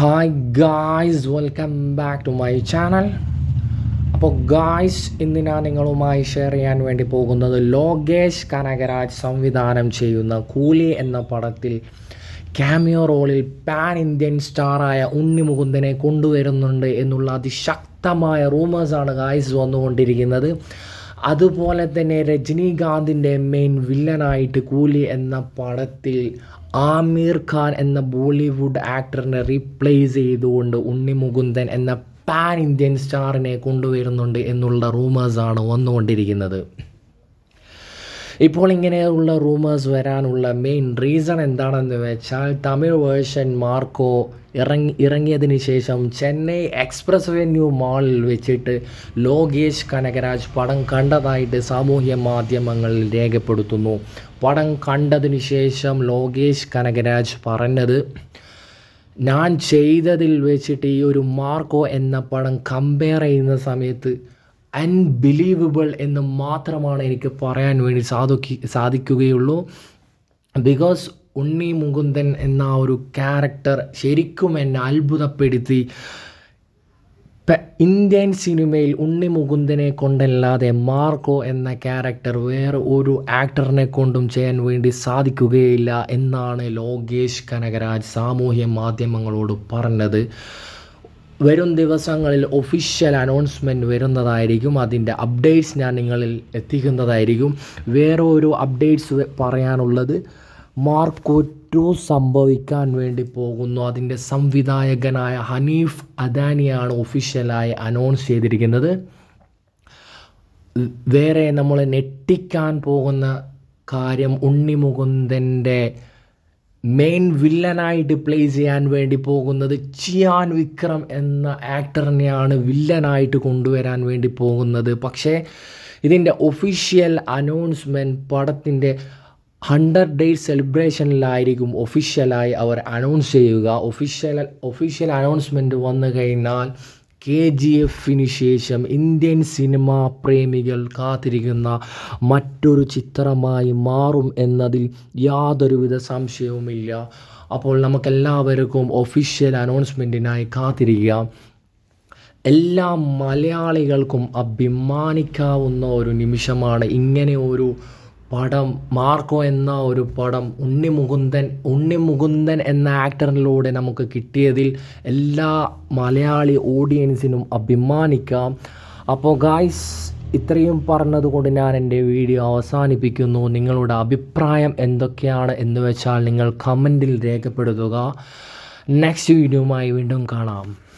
Hi guys welcome back to my channel അപ്പോൾ guys ഇന്ന് ഞാൻ നിങ്ങളുമായി ഷെയർ ചെയ്യാൻ വേണ്ടി പോകുന്നത് ലോകേഷ് കനകരാജ് സംവിധാനം ചെയ്യുന്ന കൂലി എന്ന പടത്തിൽ ക്യാമിയോ റോളിൽ പാൻ ഇന്ത്യൻ സ്റ്റാറായ ഉണ്ണി മുകുന്ദനെ കൊണ്ടുവരുന്നുണ്ട് എന്നുള്ള അതിശക്തമായ റൂമേഴ്സാണ് ഗായ്സ് വന്നുകൊണ്ടിരിക്കുന്നത്. അതുപോലെ തന്നെ രജനീകാന്തിന്റെ മെയിൻ വില്ലനായിട്ട് കൂലി എന്ന പടത്തിൽ ആമീർ ഖാൻ എന്ന ബോളിവുഡ് ആക്ടറിനെ റീപ്ലേസ് ചെയ്തുകൊണ്ട് ഉണ്ണി മുകുന്ദൻ എന്ന പാൻ ഇന്ത്യൻ സ്റ്റാറിനെ കൊണ്ടുവരുന്നുണ്ട് എന്നുള്ള റൂമേഴ്സാണ് വന്നുകൊണ്ടിരിക്കുന്നത്. ഇപ്പോൾ ഇങ്ങനെയുള്ള റൂമേഴ്സ് വരാനുള്ള മെയിൻ റീസൺ എന്താണെന്ന് വെച്ചാൽ തമിഴ് വേർഷൻ മാർക്കോ ഇറങ്ങി ഇറങ്ങിയതിന് ശേഷം ചെന്നൈ എക്സ്പ്രസ് വെന്യൂ മാളിൽ വെച്ചിട്ട് ലോകേഷ് കനകരാജ് പടം കണ്ടതായിട്ട് സാമൂഹ്യ മാധ്യമങ്ങളിൽ രേഖപ്പെടുത്തുന്നു. പടം കണ്ടതിന് ശേഷം ലോകേഷ് കനകരാജ് പറഞ്ഞത് ഞാൻ ചെയ്തതിൽ വെച്ചിട്ട് ഈ ഒരു മാർക്കോ എന്ന പടം കമ്പയർ ചെയ്യുന്ന സമയത്ത് അൺബിലീവബിൾ എന്ന് മാത്രമാണ് എനിക്ക് പറയാൻ വേണ്ടി സാധിക്കു സാധിക്കുകയുള്ളൂ. ബിക്കോസ് ഉണ്ണി മുകുന്ദൻ എന്ന ഒരു ക്യാരക്ടർ ശരിക്കും എന്നെ അത്ഭുതപ്പെടുത്തി. ഇന്ത്യൻ സിനിമയിൽ ഉണ്ണി മുകുന്ദനെ കൊണ്ടല്ലാതെ മാർക്കോ എന്ന ക്യാരക്ടർ വേറെ ഒരു ആക്ടറിനെ കൊണ്ടും ചെയ്യാൻ വേണ്ടി സാധിക്കുകയില്ല എന്നാണ് ലോകേഷ് കനകരാജ് സാമൂഹ്യ മാധ്യമങ്ങളോട് പറഞ്ഞത്. വരും ദിവസങ്ങളിൽ ഒഫീഷ്യൽ അനൗൺസ്മെന്റ് വരുന്നതായിരിക്കും. അതിന്റെ അപ്ഡേറ്റ്സ് ഞാൻ നിങ്ങളിൽ എത്തിക്കുന്നതായിരിക്കും. വേറെ ഒരു അപ്ഡേറ്റ്സ് പറയാനുള്ളത് മാർക്കോ ടു സംഭവിക്കാൻ വേണ്ടി പോകുന്നു. അതിന്റെ സംവിധായകനായ ഹനീഫ് അദാനിയാണ് ഒഫീഷ്യലായി അനൗൺസ് ചെയ്തിരിക്കുന്നത്. വേറെ നമ്മളെ ഞെട്ടിക്കാൻ പോകുന്ന കാര്യം ഉണ്ണി മുകുന്ദന്റെ മെയിൻ വില്ലനായിട്ട് പ്ലേ ചെയ്യാൻ വേണ്ടി പോകുന്നത് ചിയാൻ വിക്രം എന്ന ആക്ടറിനെയാണ് വില്ലനായിട്ട് കൊണ്ടുവരാൻ വേണ്ടി പോകുന്നത്. പക്ഷേ ഇതിന്റെ ഒഫീഷ്യൽ അനൗൺസ്മെന്റ് പടത്തിന്റെ ഹൺഡ്രഡ് ഡേയ്സ് സെലിബ്രേഷനിലായിരിക്കും ഒഫീഷ്യലായി അവർ അനൗൺസ് ചെയ്യുക. ഒഫീഷ്യൽ ഒഫീഷ്യൽ അനൗൺസ്മെന്റ് വന്നു കഴിഞ്ഞാൽ കെ ജി എഫിന് ശേഷം ഇന്ത്യൻ സിനിമാ പ്രേമികൾ കാത്തിരിക്കുന്ന മറ്റൊരു ചിത്രമായി മാറും എന്നതിൽ യാതൊരുവിധ സംശയവുമില്ല. അപ്പോൾ നമുക്കെല്ലാവർക്കും ഒഫീഷ്യൽ അനൗൺസ്മെന്റിനായി കാത്തിരിക്കാം എല്ലാ മലയാളികൾക്കും അഭിമാനിക്കാവുന്ന ഒരു നിമിഷമാണ് ഇങ്ങനെ ഒരു പടം മാർക്കോ എന്ന ഒരു പടം ഉണ്ണി മുകുന്ദൻ ഉണ്ണി മുകുന്ദൻ എന്ന ആക്ടറിലൂടെ നമുക്ക് കിട്ടിയതിൽ എല്ലാ മലയാളി ഓഡിയൻസിനും അഭിമാനിക്കാം. അപ്പോൾ ഗായ്സ് ഇത്രയും പറഞ്ഞതുകൊണ്ട് ഞാൻ എന്റെ വീഡിയോ അവസാനിപ്പിക്കുന്നു. നിങ്ങളുടെ അഭിപ്രായം എന്തൊക്കെയാണ് എന്ന് വെച്ചാൽ നിങ്ങൾ കമന്റിൽ രേഖപ്പെടുത്തുക. നെക്സ്റ്റ് വീഡിയോയുമായി വീണ്ടും കാണാം.